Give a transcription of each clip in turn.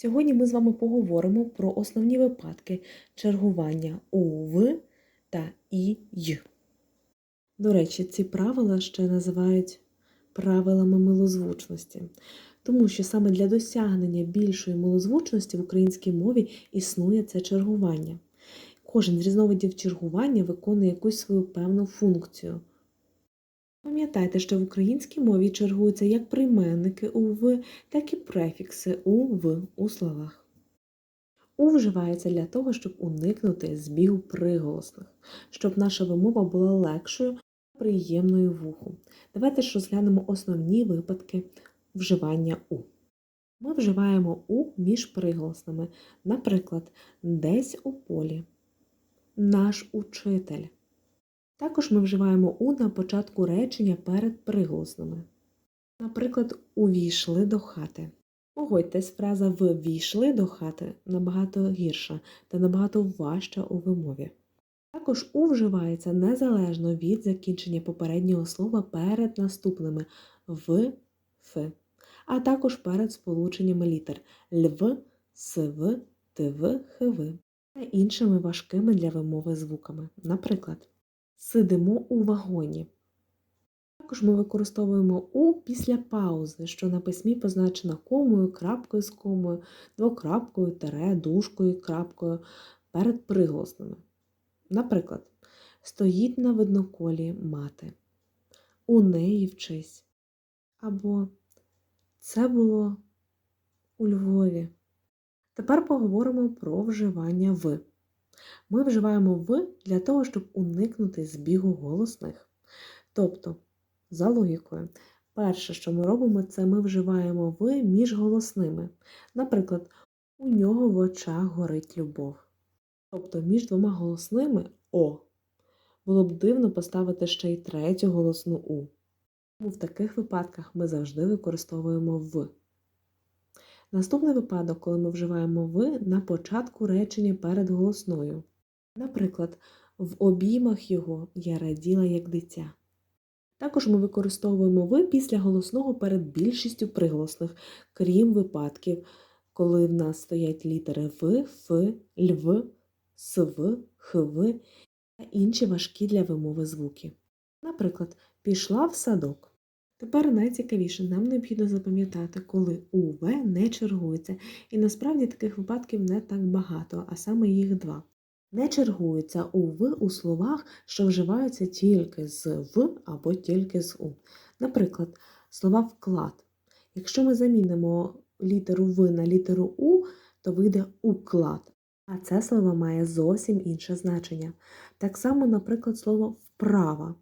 Сьогодні ми з вами поговоримо про основні випадки чергування у «в» та «й». До речі, ці правила ще називають правилами милозвучності, тому що саме для досягнення більшої милозвучності в українській мові існує це чергування. Кожен з різновидів чергування виконує якусь свою певну функцію. Пам'ятайте, що в українській мові чергуються як прийменники у «в», так і префікси у «в» у словах. У вживається для того, щоб уникнути збігу приголосних, щоб наша вимова була легшою та приємною вуху. Давайте ж розглянемо основні випадки вживання у. Ми вживаємо у між приголосними, наприклад, десь у полі, наш учитель. Також ми вживаємо у на початку речення перед приголосними. Наприклад, увійшли до хати. Погодьтесь, фраза ввійшли до хати набагато гірша та набагато важча у вимові. Також у вживається незалежно від закінчення попереднього слова перед наступними в, ф, а також перед сполученнями літер льв, св, тв, хв та іншими важкими для вимови звуками. Наприклад, сидимо у вагоні. Також ми використовуємо у після паузи, що на письмі позначена комою, крапкою з комою, двокрапкою, тере, дужкою, крапкою перед приголосними. Наприклад, стоїть на видноколі мати, у неї вчись. Або це було у Львові. Тепер поговоримо про вживання в. Ми вживаємо в для того, щоб уникнути збігу голосних. Тобто, за логікою, перше, що ми робимо, це ми вживаємо в між голосними. Наприклад, у нього в очах горить любов. Тобто між двома голосними О. Було б дивно поставити ще й третю голосну У. Тому в таких випадках ми завжди використовуємо в. Наступний випадок, коли ми вживаємо в на початку речення перед голосною. Наприклад, в обіймах його я раділа як дитя. Також ми використовуємо в після голосного перед більшістю приголосних, крім випадків, коли в нас стоять літери В, Ф, Льв, СВ, ХВ та інші важкі для вимови звуки. Наприклад, пішла в садок. Тепер найцікавіше нам необхідно запам'ятати, коли УВ не чергується, і насправді таких випадків не так багато, а саме їх два. Не чергується УВ у словах, що вживаються тільки з В або тільки з У. Наприклад, слова вклад. Якщо ми замінимо літеру В на літеру У, то вийде уклад. А це слово має зовсім інше значення. Так само, наприклад, слово вправа.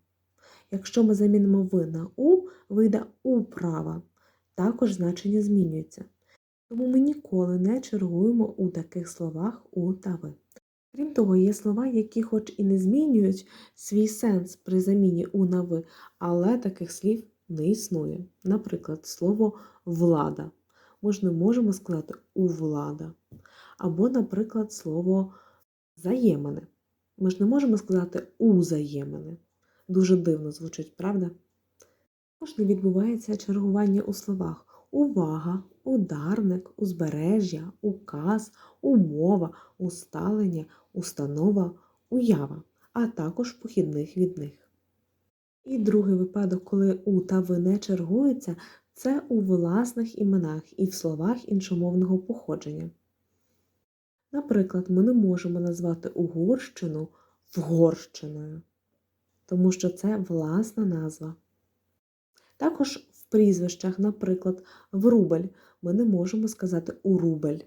Якщо ми замінимо В на У, вийде управа. Також значення змінюється. Тому ми ніколи не чергуємо у таких словах У та В. Крім того, є слова, які хоч і не змінюють свій сенс при заміні У на В, але таких слів не існує. Наприклад, слово влада. Ми ж не можемо сказати у влада. Або, наприклад, слово взаємини. Ми ж не можемо сказати у взаємини. Дуже дивно звучить, правда? Також не відбувається чергування у словах увага, ударник, узбережжя, указ, умова, усталення, установа, уява, а також похідних від них. І другий випадок, коли у та ви не чергуються, це у власних іменах і в словах іншомовного походження. Наприклад, ми не можемо назвати Угорщину Вгорщиною тому що це власна назва. Також в прізвищах, наприклад, в рубель ми не можемо сказати урубель.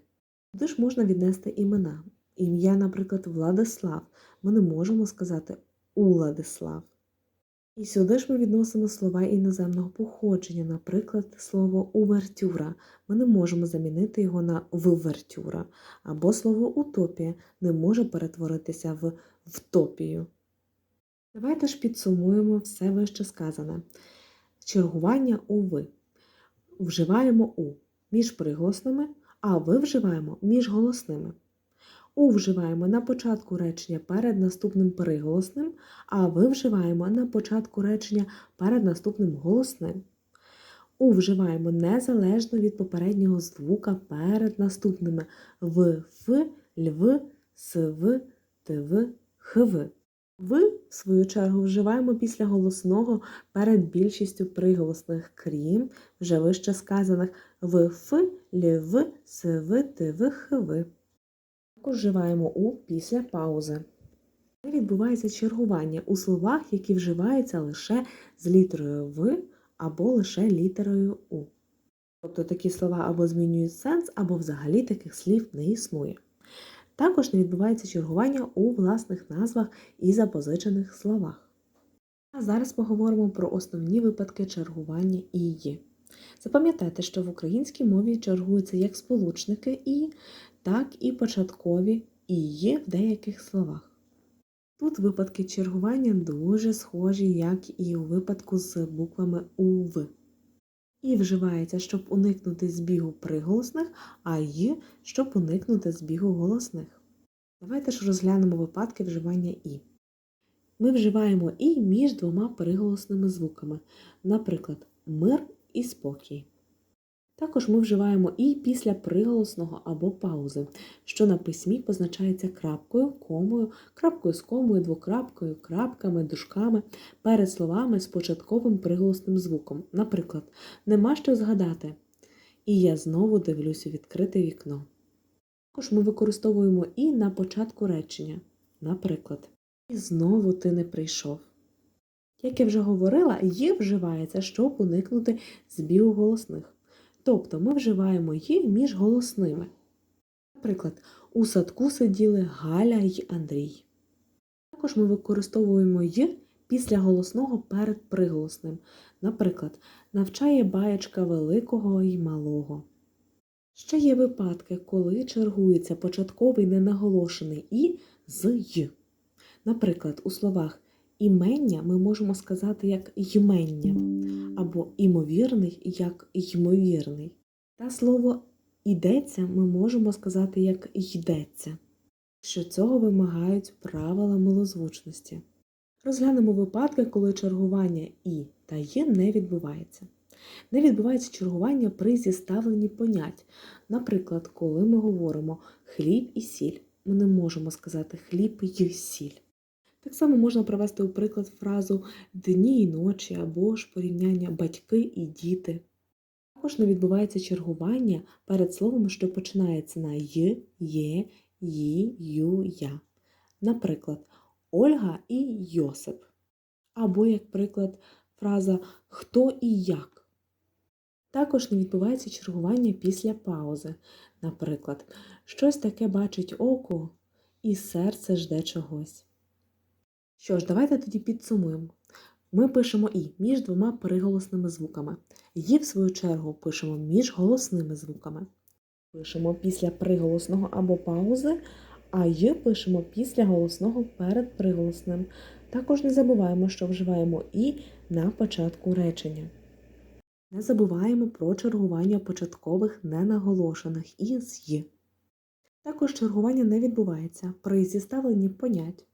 Туди ж можна віднести імена. Ім'я, наприклад, Владислав, ми не можемо сказати Уладислав. І сюди ж ми відносимо слова іноземного походження, наприклад, слово увертюра. Ми не можемо замінити його на вивертюра, або слово утопія не може перетворитися в втопію. Давайте ж підсумуємо все вище сказане. Чергування у ви. Вживаємо у між приголосними, а ви вживаємо між голосними. У вживаємо на початку речення перед наступним приголосним, а ви вживаємо на початку речення перед наступним голосним. У вживаємо незалежно від попереднього звука перед наступними в, ф, льв, св, тв, хв. В, в свою чергу, вживаємо після голосного перед більшістю приголосних, крім вже вище сказаних в, ф, льв, св, тв, хв. Також вживаємо у після паузи. Відбувається чергування у словах, які вживаються лише з літерою В або лише літерою У. Тобто такі слова або змінюють сенс, або взагалі таких слів не існує. Також не відбувається чергування у власних назвах і запозичених словах. А зараз поговоримо про основні випадки чергування «і». Запам'ятайте, що в українській мові чергуються як сполучники і, так і початкові «і» в деяких словах. Тут випадки чергування дуже схожі, як і у випадку з буквами УВ. І вживається, щоб уникнути збігу приголосних, а «і» щоб уникнути збігу голосних. Давайте ж розглянемо випадки вживання і. Ми вживаємо і між двома приголосними звуками, наприклад, мир і спокій. Також ми вживаємо і після приголосного або паузи, що на письмі позначається крапкою, комою, крапкою з комою, двокрапкою, крапками, дужками перед словами з початковим приголосним звуком. Наприклад, нема що згадати. І я знову дивлюсь у відкрите вікно. Також ми використовуємо і на початку речення. Наприклад, і знову ти не прийшов. Як я вже говорила, є вживається, щоб уникнути збігу голосних. Тобто ми вживаємо «є» між голосними. Наприклад, у садку сиділи Галя й Андрій. Також ми використовуємо «й» після голосного перед приголосним. Наприклад, навчає баєчка великого й малого. Ще є випадки, коли чергується початковий ненаголошений і з й. Наприклад, у словах імення ми можемо сказати як ймення, або імовірний як ймовірний. Та слово ідеться ми можемо сказати як йдеться, що цього вимагають правила милозвучності. Розглянемо випадки, коли чергування і та є не відбувається. Не відбувається чергування при зіставленні понять. Наприклад, коли ми говоримо хліб і сіль, ми не можемо сказати хліб і сіль. Так само можна привести у приклад фразу дні і ночі або ж порівняння батьки і діти. Також не відбувається чергування перед словом, що починається на й, є, ї, ю, я. Наприклад, Ольга і Йосип. Або, як приклад, фраза хто і як. Також не відбувається чергування після паузи. Наприклад, щось таке бачить око, і серце жде чогось. Що ж, давайте тоді підсумуємо. Ми пишемо і між двома приголосними звуками. Є, в свою чергу, пишемо між голосними звуками. Пишемо після приголосного або паузи, а й пишемо після голосного перед приголосним. Також не забуваємо, що вживаємо і на початку речення. Не забуваємо про чергування початкових ненаголошених і з «й». Також чергування не відбувається при зіставленні понять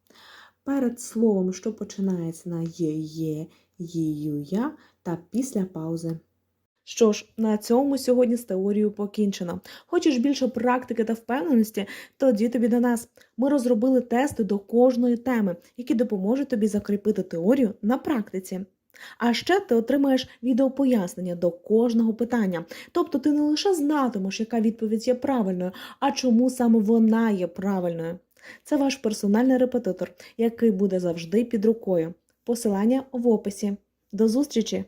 перед словом, що починається на є, є, їю, я та після паузи. Що ж, на цьому сьогодні з теорією покінчено. Хочеш більше практики та впевненості? Тоді тобі до нас. Ми розробили тести до кожної теми, які допоможуть тобі закріпити теорію на практиці. А ще ти отримаєш відеопояснення до кожного питання. Тобто ти не лише знатимеш, яка відповідь є правильною, а чому саме вона є правильною. Це ваш персональний репетитор, який буде завжди під рукою. Посилання в описі. До зустрічі!